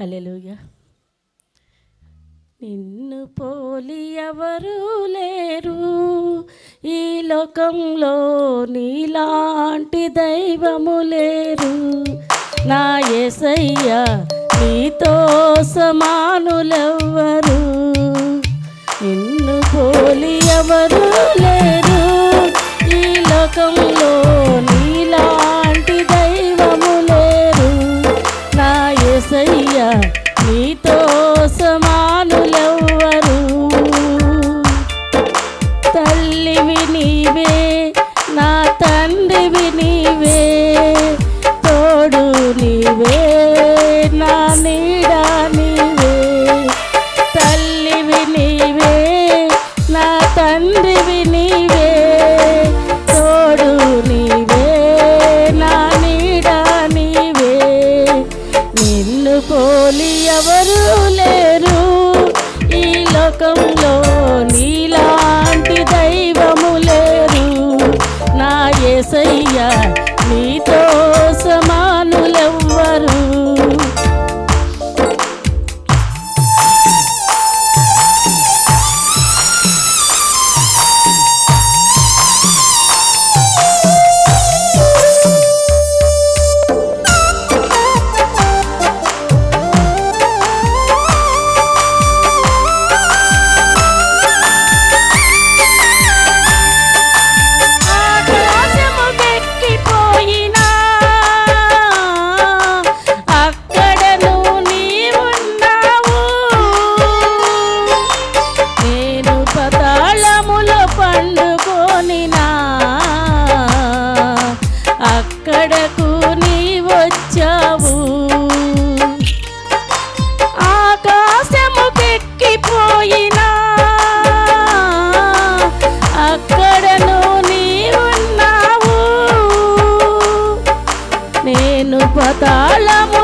అలెలుగా నిన్ను పోలి ఎవరు లేరు. ఈ లోకంలో నీలాంటి దైవము లేరు. నా ఎసయ్య నీతో సమానులెవ్వరు. నిన్ను పోలి ఎవరు లేరు. ఈ లోకంలో నీతో సమానులెవ్వరు? తల్లివి నీవే నా తండ్రివి నీవే తోడు నీవే. la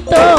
Carlitos.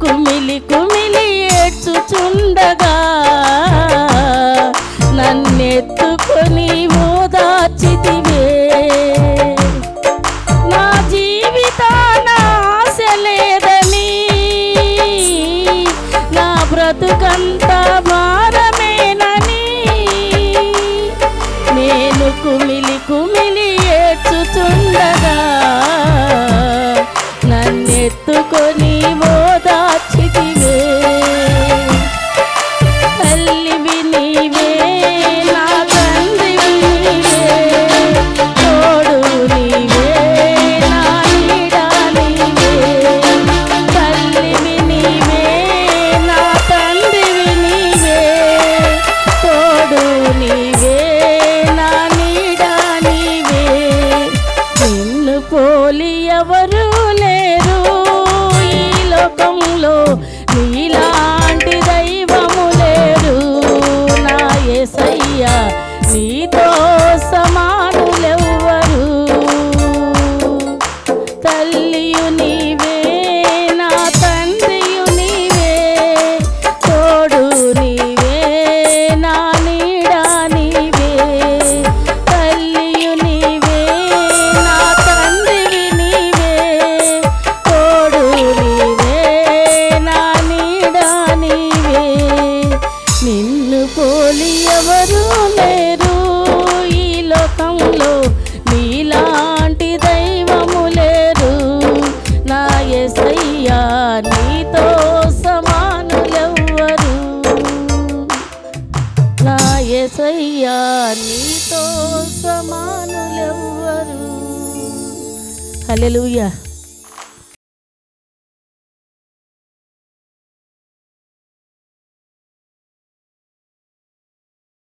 కుమిలి కుమిలి ఏడ్చుచుండగా నిన్ను ఎవరు నీతో సమానులెవ్వరు. హల్లెలూయా.